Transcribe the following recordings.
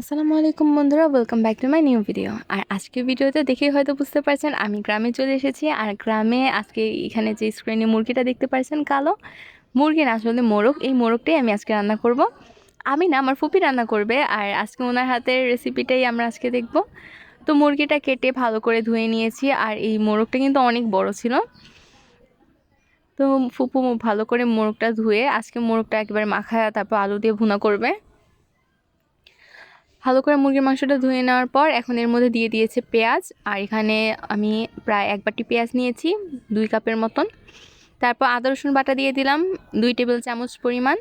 আসসালামু আলাইকুম বন্ধুরা welcome back to my new video আর আজকের ভিডিওতে দেখেই হয়তো বুঝতে পারছেন, আমি গ্রামে চলে এসেছি। আর গ্রামে আজকে এখানে যে স্ক্রিনে মুরগিটা দেখতে পাচ্ছেন কালো। মুরগি না, আসলে মোরগ। এই মোরগটাই আমি আজকে রান্না করব। আমি না, আমার ফুপি রান্না করবে। আর আজকে ওনার হাতের রেসিপিটাই আমরা আজকে দেখব। তো মুরগিটা কেটে ভালো করে ধুয়ে নিয়েছি। আর এই মোরগটা কিন্তু অনেক বড় ছিল। তো ফুপু ভালো করে মোরগটা ধুয়ে আজকে মোরগটা একেবারে মাখা তারপর আলু দিয়ে ভুনা করবে। ভালো করে মুরগির মাংসটা ধুয়ে নেওয়ার পর এখন এর মধ্যে দিয়ে দিয়েছে পেঁয়াজ। আর এখানে আমি প্রায় এক বাটি পেঁয়াজ নিয়েছি, দুই কাপের মতন। তারপর আদা, রসুন বাটা দিয়ে দিলাম, দুই টেবিল চামচ পরিমাণ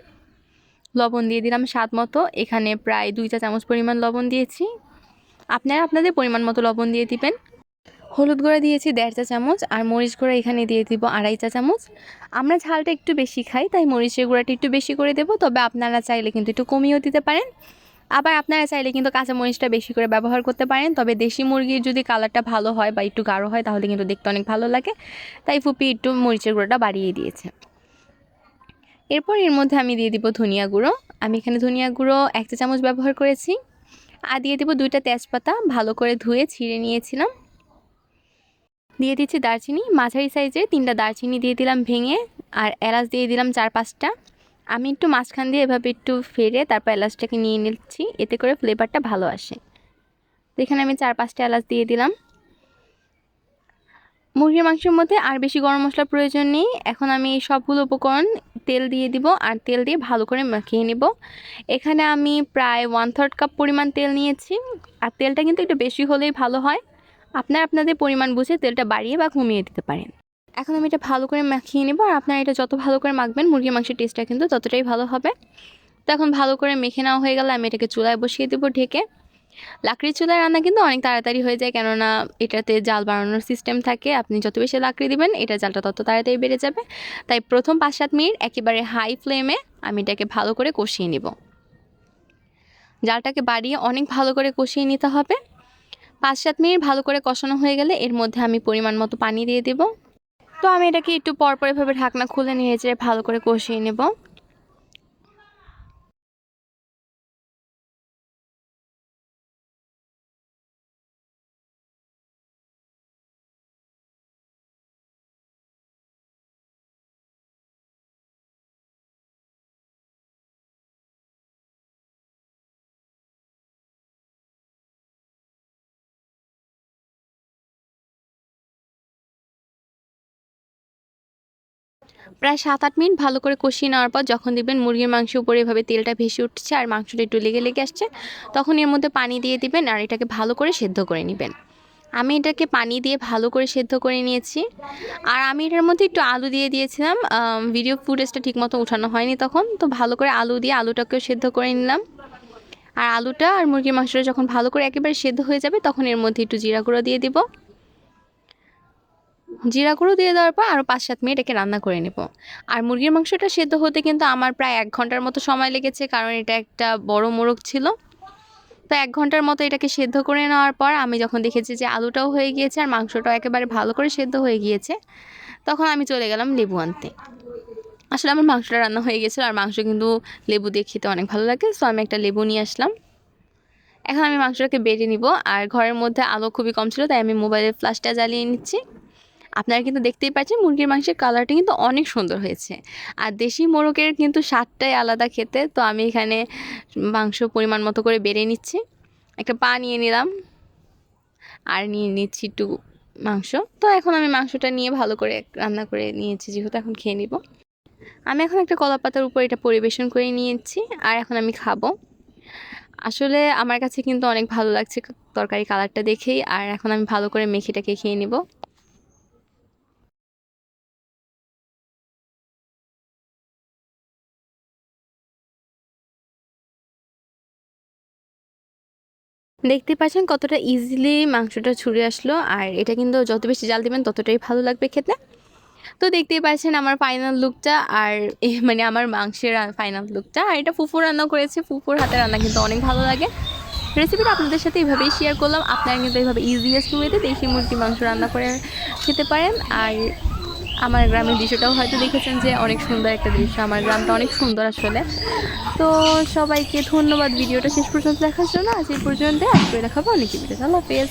লবণ দিয়ে দিলাম স্বাদ মতো। এখানে প্রায় দুই চা চামচ পরিমাণ লবণ দিয়েছি। আপনারা আপনাদের পরিমাণ মতো লবণ দিয়ে দিবেন। হলুদ গুঁড়া দিয়েছি দেড় চা চামচ, আর মরিচ গুঁড়া এখানে দিয়ে দিব আড়াই চা চামচ। আমরা ঝালটা একটু বেশি খাই, তাই মরিচের গুঁড়াটা একটু বেশি করে দেবো, তবে আপনারা চাইলে কিন্তু একটু কমিয়েও দিতে পারেন। আবার আপনারা চাইলে কিন্তু কাঁচা মরিচটা বেশি করে ব্যবহার করতে পারেন। তবে দেশি মুরগির যদি কালারটা ভালো হয় বা একটু গাঢ় হয়, তাহলে কিন্তু দেখতে অনেক ভালো লাগে। তাই ফুপি একটু মরিচের গুঁড়োটা বাড়িয়ে দিয়েছে। এরপর এর মধ্যে আমি দিয়ে দিব ধনিয়া গুঁড়ো। আমি এখানে ধনিয়া গুঁড়ো এক চা চামচ ব্যবহার করেছি। আর দিয়ে দিব দুইটা তেজপাতা, ভালো করে ধুয়ে ছিঁড়ে নিয়েছিলাম। দিয়ে দিচ্ছি দারচিনি। মাঝারি সাইজের তিনটা দারচিনি দিয়ে দিলাম ভেঙে। আর এলাচ দিয়ে দিলাম চার পাঁচটা। আমি একটু মাঝখান দিয়ে এভাবে একটু ফেরে তারপর এলাচটাকে নিয়ে নিচ্ছি। এতে করে ফ্লেভারটা ভালো আসে। এখানে আমি চার পাঁচটা এলাচ দিয়ে দিলাম। মুরগির মাংসের মধ্যে আর বেশি গরম মশলার প্রয়োজন নেই। এখন আমি সবগুলো উপকরণ তেল দিয়ে দিব আর তেল দিয়ে ভালো করে মাখিয়ে নিব। এখানে আমি প্রায় ওয়ান থার্ড কাপ পরিমাণ তেল নিয়েছি। আর তেলটা কিন্তু একটু বেশি হলেই ভালো হয়। আপনার আপনাদের পরিমাণ বুঝে তেলটা বাড়িয়ে বা কমিয়ে দিতে পারেন। এখন আমি এটা ভালো করে মাখিয়ে নেব, আর আপনারা এটা যত ভালো করে মাখবেন, মুরগির মাংসের টেস্টটা কিন্তু ততটাই ভালো হবে। তো এখন ভালো করে মেখে নেওয়া হয়ে গেলে আমি এটাকে চুলায় বসিয়ে দেবো ঢেকে। লাকড়ির চুলায় রান্না কিন্তু অনেক তাড়াতাড়ি হয়ে যায়, কেননা এটাতে জাল বাড়ানোর সিস্টেম থাকে। আপনি যত বেশি লাকড়ি দিবেন, এটা জালটা তত তাড়াতাড়ি বেড়ে যাবে। তাই প্রথম পাঁচ সাত মিনিট একেবারে হাই ফ্লেমে আমি এটাকে ভালো করে কষিয়ে নিব। জালটাকে বাড়িয়ে অনেক ভালো করে কষিয়ে নিতে হবে। পাঁচ সাত মিনিট ভালো করে কষানো হয়ে গেলে এর মধ্যে আমি পরিমাণ মতো পানি দিয়ে দেবো। তো আমি এটাকে একটু পরপর এভাবে ঢাকনা খুলে নিয়ে যেয়ে ভালো করে কষিয়ে নেব। প্রায় সাত আট মিনিট ভালো করে কষিয়ে নেওয়ার পর যখন দেখবেন মুরগির মাংস উপরে এভাবে তেলটা ভেসে উঠছে আর মাংসটা একটু লেগে লেগে আসছে, তখন এর মধ্যে পানি দিয়ে দিবেন আর এটাকে ভালো করে সেদ্ধ করে নেবেন। আমি এটাকে পানি দিয়ে ভালো করে সেদ্ধ করে নিয়েছি। আর আমি এটার মধ্যে একটু আলু দিয়ে দিয়েছিলাম ভিডিও ফুটেজটা ঠিকমতো উঠানো হয়নি তখন, তো ভালো করে আলু দিয়ে আলুটাকেও সেদ্ধ করে নিলাম। আর আলুটা আর মুরগির মাংসটা যখন ভালো করে একেবারে সেদ্ধ হয়ে যাবে, তখন এর মধ্যে একটু জিরা গুঁড়ো দিয়ে দিব। জিরা গুঁড়ো দিয়ে দেওয়ার পর আরও পাঁচ সাত মিনিট এটাকে রান্না করে নেব। আর মুরগির মাংসটা সেদ্ধ হতে কিন্তু আমার প্রায় এক ঘণ্টার মতো সময় লেগেছে, কারণ এটা একটা বড় মোরগ ছিল। তো এক ঘণ্টার মতো এটাকে সেদ্ধ করে নেওয়ার পর আমি যখন দেখেছি যে আলুটাও হয়ে গিয়েছে আর মাংসটাও একেবারে ভালো করে সেদ্ধ হয়ে গিয়েছে, তখন আমি চলে গেলাম লেবু আনতে। আসলে আমার মাংসটা রান্না হয়ে গেছিল আর মাংস কিন্তু লেবু দিয়ে খেতে অনেক ভালো লাগে, সো আমি একটা লেবু নিয়ে আসলাম। এখন আমি মাংসটাকে বেড়ে নিব, আর ঘরের মধ্যে আলো খুবই কম ছিল, তাই আমি মোবাইলের ফ্লাশটা জ্বালিয়ে নিচ্ছি। আপনারা কিন্তু দেখতেই পাচ্ছেন মুরগির মাংসের কালারটা কিন্তু অনেক সুন্দর হয়েছে। আর দেশি মোরগের কিন্তু স্বাদটাই আলাদা খেতে, তো আমি এখানে মাংস পরিমাণ মতো করে বেড়ে নিচ্ছি। একটা পা নিয়ে নিলাম আর নিয়ে নিচ্ছি একটু মাংস। তো এখন আমি মাংসটা নিয়ে ভালো করে রান্না করে নিয়েছি, যেহেতু এখন খেয়ে নিব। আমি এখন একটা কলা পাতার উপর এটা পরিবেশন করে নিয়েছি আর এখন আমি খাব। আসলে আমার কাছে কিন্তু অনেক ভালো লাগছে তরকারি কালারটা দেখেই, আর এখন আমি ভালো করে মেখিটাকে খেয়ে নিব। দেখতে পাচ্ছেন কতটা ইজিলি মাংসটা ছুড়ে আসলো, আর এটা কিন্তু যত বেশি জাল দিবেন ততটাই ভালো লাগবে খেতে। তো দেখতেই পাচ্ছেন আমার ফাইনাল লুকটা আর মানে আমার মাংসের ফাইনাল লুকটা আর এটা ফুফু রান্না করেছে, ফুফুর হাতে রান্না কিন্তু অনেক ভালো লাগে। রেসিপিটা আপনাদের সাথে এইভাবেই শেয়ার করলাম। আপনারা কিন্তু এইভাবে ইজিয়েস্ট ওয়েতে দেশি মুরগি মাংস রান্না করে খেতে পারেন। আর আমার গ্রামের দৃশ্যটাও হয়তো দেখেছেন যে অনেক সুন্দর একটা দৃশ্য। আমার গ্রামটা অনেক সুন্দর আসলে। তো সবাইকে ধন্যবাদ ভিডিওটা শেষ পর্যন্ত দেখার জন্য। আজ এই পর্যন্ত আজকে দেখাবো অনেক কিছু। আল্লাহ হাফেজ।